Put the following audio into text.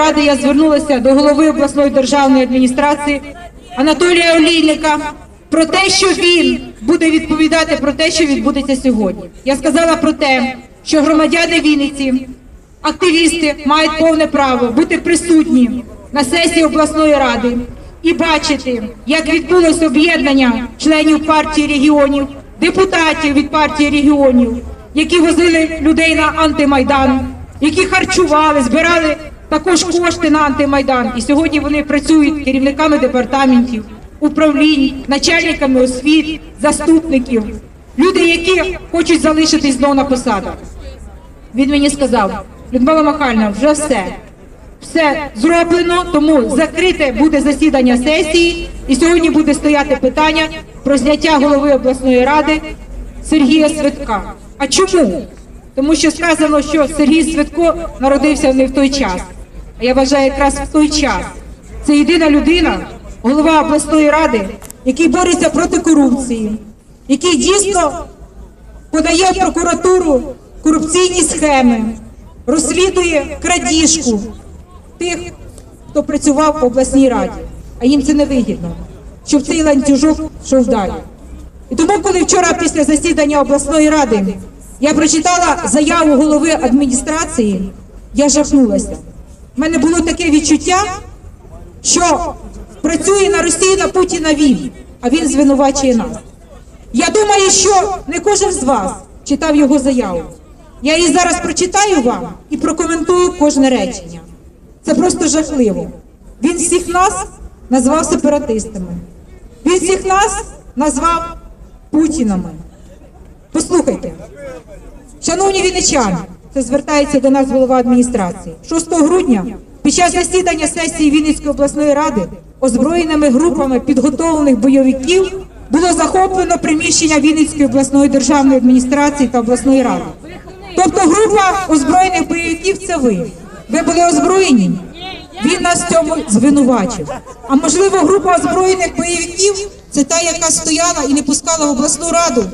ради я звернулася до голови обласної державної адміністрації Анатолія Олійника про те, що він буде відповідати про те, що відбудеться сьогодні. Я сказала про те, що громадяни Вінниці, активісти мають повне право бути присутні на сесії обласної ради і бачити, як відбулося об'єднання членів партії регіонів, депутатів від партії регіонів, які возили людей на антимайдан, які харчували, збирали також кошти на антимайдан. І сьогодні вони працюють керівниками департаментів, управлінь, начальниками освіт, заступників, люди, які хочуть залишитись знову на посадах. Він мені сказав, Людмила Михайлівна, вже все. Все зроблено, тому закрите буде засідання сесії, і сьогодні буде стояти питання про зняття голови обласної ради Сергія Свитка. А чому? Тому що сказано, що Сергій Свитко народився не в той час. Я вважаю, якраз в той час. Це єдина людина, голова обласної ради, який бореться проти корупції, який дійсно подає в прокуратуру корупційні схеми, розслідує крадіжку тих, хто працював в обласній раді, а їм це не вигідно, щоб цей ланцюжок йшов далі. І тому, коли вчора після засідання обласної ради я прочитала заяву голови адміністрації, я жахнулася. У мене було таке відчуття, що працює на Росії на Путіна він, а він звинувачує нас. Я думаю, що не кожен з вас читав його заяву. Я її зараз прочитаю вам і прокоментую кожне речення. Це просто жахливо. Він всіх нас назвав сепаратистами. Він всіх нас назвав Путінами. Послухайте, шановні вінничани, це звертається до нас голова адміністрації. 6 грудня під час засідання сесії Вінницької обласної ради озброєними групами підготовлених бойовиків було захоплено приміщення Вінницької обласної державної адміністрації та обласної ради. Тобто група озброєних бойовиків це ви. Ви були озброєні? Він нас в цьому звинувачив. А можливо, група озброєних бойовиків це та, яка стояла і не пускала в обласну раду